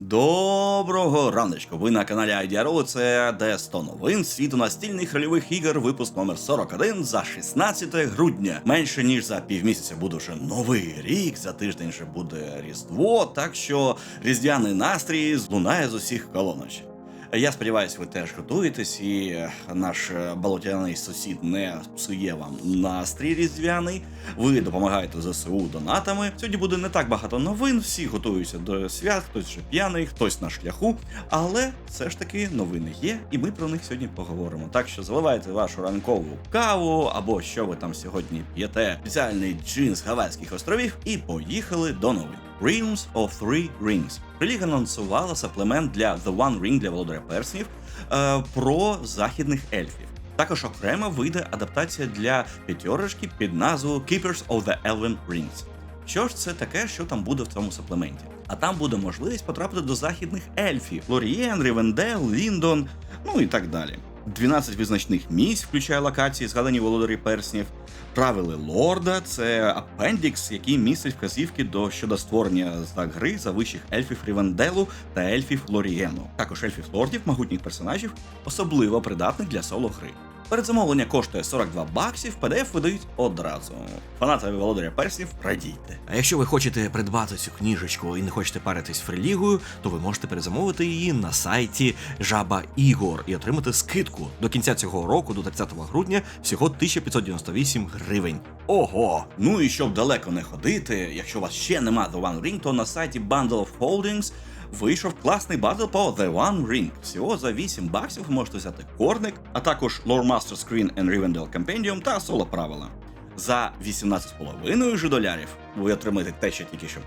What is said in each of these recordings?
Доброго раночку! Ви на каналі IDRO, це де 100 новин світу настільних рольових ігор, випуск номер 41 за 16 грудня. Менше ніж за півмісяця буде вже новий рік, за тиждень ще буде Різдво, так що різдвяний настрій злунає з усіх колоноч. Я сподіваюся, ви теж готуєтесь, і наш е, болотяний сусід не псує вам настрій різдвяний. Ви допомагаєте ЗСУ донатами. Сьогодні буде не так багато новин, всі готуються до свят, хтось вже п'яний, хтось на шляху. Але все ж таки новини є, і ми про них сьогодні поговоримо. Так що заливайте вашу ранкову каву або що ви там сьогодні п'єте. Спеціальний джин з Гавайських островів, і поїхали до новин. Realms of Three Rings. Приліг анонсувала саплемент для The One Ring для володаря перснів е, про західних ельфів. Також окремо вийде адаптація для п'ятерочки під назвою Keepers of the Elven Rings. Що ж це таке, що там буде в цьому саплементі? А там буде можливість потрапити до західних ельфів: Лорієн, Рівендел, Ліндон, ну і так далі. 12 визначних місць включає локації, згадані володарі перснів. Правили лорда це апендікс, який містить вказівки до щодо створення знак гри за вищих ельфів Рівенделу та ельфів Лорієну. Також ельфів лордів, могутніх персонажів, особливо придатних для соло гри. Передзамовлення коштує 42 баксів, PDF видають одразу. Фанати володаря перснів радійте. А якщо ви хочете придбати цю книжечку і не хочете паритись фрилігою, то ви можете перезамовити її на сайті Жаба Ігор і отримати скидку до кінця цього року, до 30 грудня, всього 1598 гривень. Ого! Ну і щоб далеко не ходити, якщо у вас ще нема The One Ring, то на сайті Bundle of Holdings вийшов класний базл по The One Ring. Всього за 8 баксів ви можете взяти корник, а також Lore Master Screen and Rivendell Compendium та соло правила. За 18,5 же долярів ви отримаєте те, що тільки що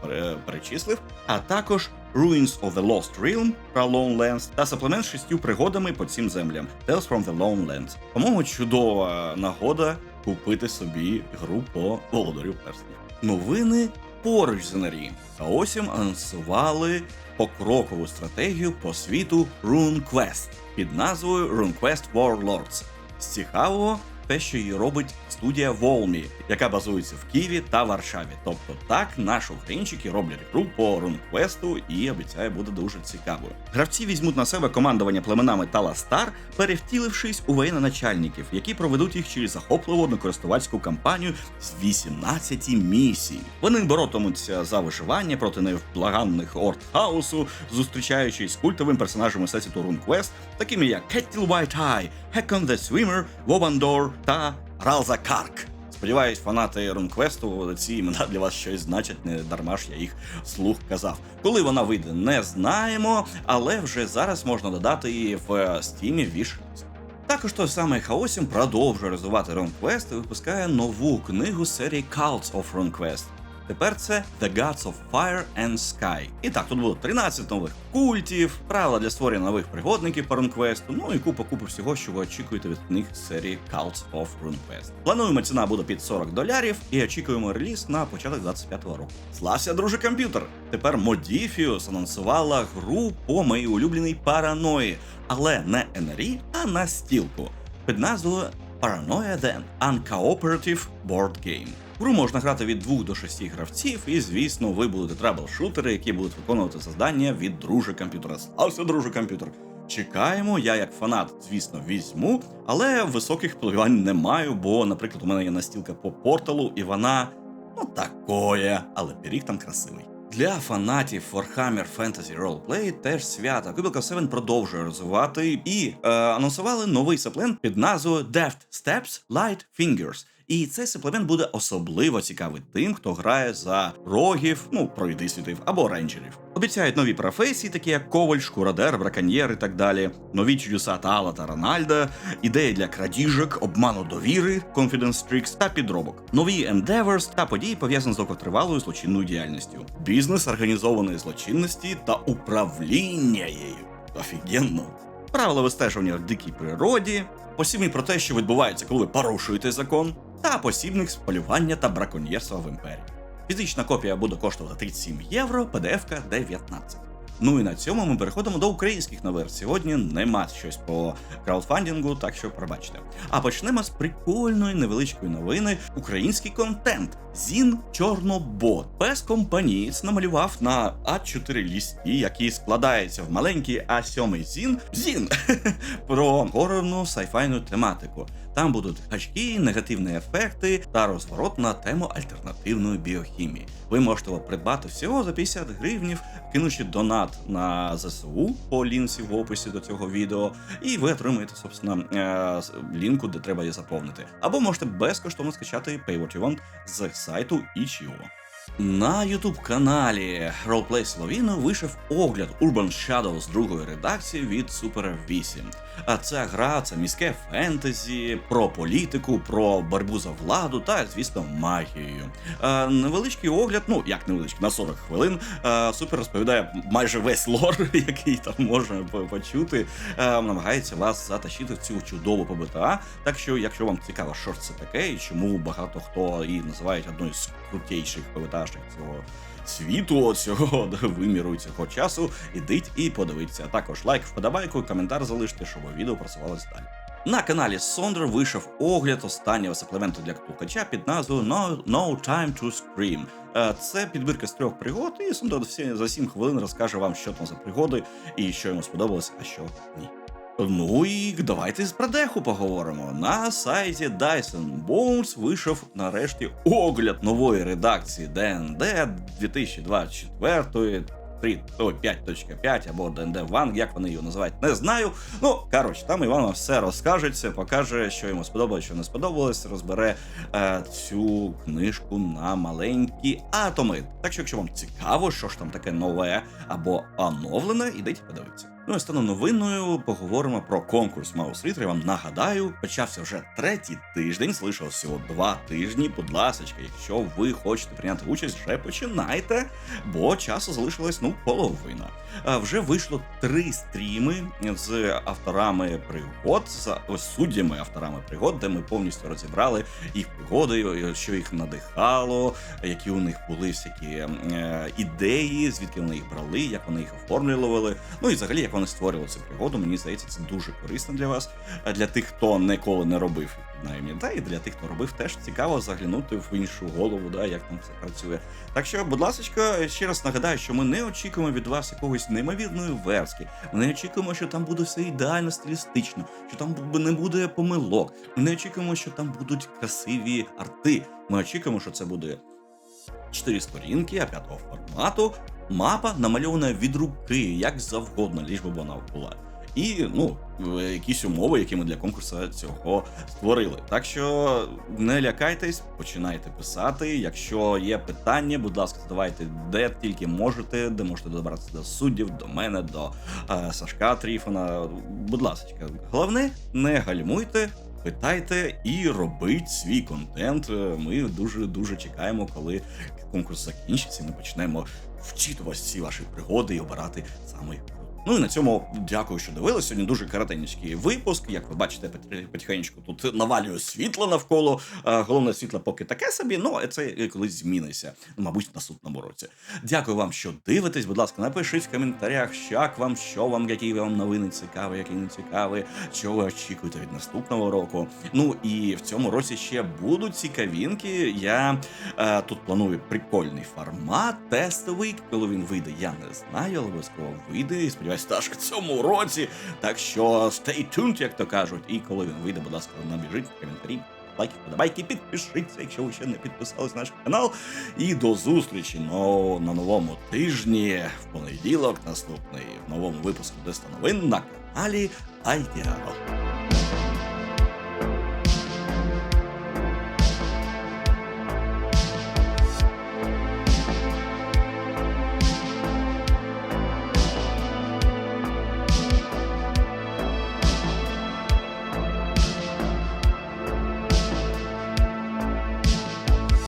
перечислив, а також Ruins of the Lost Realm про Lone Lands та саплемент з шістю пригодами по цим землям Tales from the Lone Lands. По-моєму, чудова нагода купити собі гру по володарю перснів. Новини поруч з НРІ. Хаосім анонсували покрокову стратегію по світу RuneQuest під назвою RuneQuest Warlords. З цікавого те, що її робить студія Волмі, яка базується в Києві та Варшаві. Тобто так наші українчики роблять гру по рунквесту і обіцяє буде дуже цікавою. Гравці візьмуть на себе командування племенами Таластар, перевтілившись у воєнноначальників, які проведуть їх через захопливу однокористувацьку кампанію з 18 місій. Вони боротимуться за виживання проти невблаганних орд хаосу, зустрічаючись з культовим персонажами всесвіту RuneQuest, такими як Кеттіл White-Eye, Hekon the Swimmer, Вобандор та Ралза Карк. Сподіваюсь, фанати RuneQuest ці імена для вас щось значать, не дарма ж я їх слух казав. Коли вона вийде, не знаємо, але вже зараз можна додати її в стімі Wishlist. Також той самий Хаосім продовжує розвивати RuneQuest і випускає нову книгу серії Cults of RuneQuest. Тепер це The Gods of Fire and Sky. І так, тут було 13 нових культів, правила для створення нових пригодників по RuneQuest, ну і купа купа всього, що ви очікуєте від книг з серії Cults of RuneQuest. Плануємо ціна буде під 40 долярів і очікуємо реліз на початок 25-го року. Слався, друже комп'ютер! Тепер Modifius анонсувала гру по моїй улюбленій параної, але не NRE, а на стілку під назвою Paranoia The Uncooperative Board Game. Гру можна грати від 2 до 6 гравців, і звісно, ви будете трабл-шутери, які будуть виконувати завдання від друже комп'ютера. Слався, друже комп'ютер. Чекаємо, я як фанат, звісно, візьму, але високих впливань не маю, бо, наприклад, у мене є настілка по порталу, і вона ну такое, але пиріг там красивий. Для фанатів Warhammer Fantasy Roleplay теж свято. Кубилка 7 продовжує розвивати і е, анонсували новий саплент під назвою Deft Steps Light Fingers. І цей саплемент буде особливо цікавий тим, хто грає за рогів, ну пройдисвітів або рейнджерів. Обіцяють нові професії, такі як коваль, шкурадер, браконьєр і так далі. Нові чудеса Таала та Рональда, ідеї для крадіжок, обману довіри, Confidence Tricks та підробок, нові Endeavors та події пов'язані з довготривалою злочинною діяльністю, бізнес організованої злочинності та управління її. Офігенно. Правила вистежування в дикій природі, посібник про те, що відбувається, коли ви порушуєте закон, та посібник з полювання та браконьєрства в імперії. Фізична копія буде коштувати 37 євро, PDF-ка 19. Ну і на цьому ми переходимо до українських новин. Сьогодні нема щось по краудфандингу, так що пробачте. А почнемо з прикольної невеличкої новини. Український контент. Зін Чорнобот. Пес компанієць намалював на А4 лісті, який складається в маленький А7 зін. Зін про горорну сайфайну тематику. Там будуть гачки, негативні ефекти та розворот на тему альтернативної біохімії. Ви можете придбати всього за 50 гривнів, кинувши донат на ЗСУ по лінці в описі до цього відео, і ви отримаєте, собственно, е, лінку, де треба її заповнити. Або можете безкоштовно скачати Pay What You Want з сайту Itch.io. На youtube каналі Roleplay Словіно вийшов огляд Urban Shadows другої редакції від Super 8. А ця гра це міське фентезі про політику, про боротьбу за владу та, звісно, магією. Е, невеличкий огляд, ну як невеличкий, на 40 хвилин. Е, Супер розповідає майже весь лор, який там можна почути. Е, намагається вас затащити в цю чудову ПБТА. Так що, якщо вам цікаво, що ж це таке, і чому багато хто її називають одною з крутейших ПБТАшок цього світу, цього виміру, цього часу, ідіть і подивіться. Також лайк, вподобайку, коментар залиште, щоб відео просувалось далі. На каналі Сондер вийшов огляд останнього саплементу для ктулкача під назвою No, no Time to Scream. Е, Це підбірка з трьох пригод, і Сондер за 7 хвилин розкаже вам, що там за пригоди і що йому сподобалось, а що ні. Ну і давайте з продеху поговоримо. На сайті Dyson Bones вийшов нарешті огляд нової редакції ДНД 2024 3, 5.5 або ДНД Ван, як вони його називають, не знаю. Ну, коротше, там Іван все розкажеться, покаже, що йому сподобалось, що не сподобалось, розбере е, цю книжку на маленькі атоми. Так що, якщо вам цікаво, що ж там таке нове або оновлене, ідіть подивіться. Ну і стану новиною поговоримо про конкурс Маус Рітер. Я вам нагадаю, почався вже третій тиждень, залишилось всього два тижні. Будь ласочка, якщо ви хочете прийняти участь, вже починайте, бо часу залишилось ну половина. Вже вийшло три стріми з авторами пригод, з суддями авторами пригод, де ми повністю розібрали їх пригоди, що їх надихало, які у них були всякі е, ідеї, звідки вони їх брали, як вони їх оформлювали. Ну і взагалі, як вони створювали цю пригоду, мені здається, це дуже корисно для вас. А для тих, хто ніколи не робив, принаймні, та і для тих, хто робив, теж цікаво заглянути в іншу голову, да, як там це працює. Так що, будь ласка, ще раз нагадаю, що ми не очікуємо від вас якогось неймовірної верстки. Ми не очікуємо, що там буде все ідеально стилістично, що там не буде помилок. Ми не очікуємо, що там будуть красиві арти. Ми очікуємо, що це буде чотири сторінки, а п'ятого формату. Мапа намальована від руки, як завгодно, ліж би вона була. І ну, е, якісь умови, які ми для конкурсу цього створили. Так що не лякайтесь, починайте писати. Якщо є питання, будь ласка, задавайте де тільки можете, де можете добратися до суддів, до мене, до е, Сашка Тріфона. Будь ласка, головне, не гальмуйте. Питайте і робіть свій контент. Е, Ми дуже дуже чекаємо, коли конкурс закінчиться. Ми почнемо вчитувати всі ваші пригоди і обирати саме. Ну і на цьому дякую, що дивилися. Сьогодні дуже коротенький випуск. Як ви бачите, потихеньку тут навалює світло навколо. Е, Головне світло поки таке собі, ну це колись зміниться. Мабуть, в наступному році. Дякую вам, що дивитесь. Будь ласка, напишіть в коментарях, як вам, що вам, які вам новини цікаві, які не цікаві, що ви очікуєте від наступного року. Ну і в цьому році ще будуть цікавінки. Я е, тут планую прикольний формат, тестовий. Коли він вийде, я не знаю, але обов'язково вийде. І сподіваюся, теж в цьому році. Так що stay tuned, як то кажуть. І коли він вийде, будь ласка, набіжіть в коментарі. Лайки, подобайки, підпишіться, якщо ви ще не підписались на наш канал. І до зустрічі ну, на новому тижні, в понеділок, наступний в новому випуску Деста новин на каналі Айдіаро.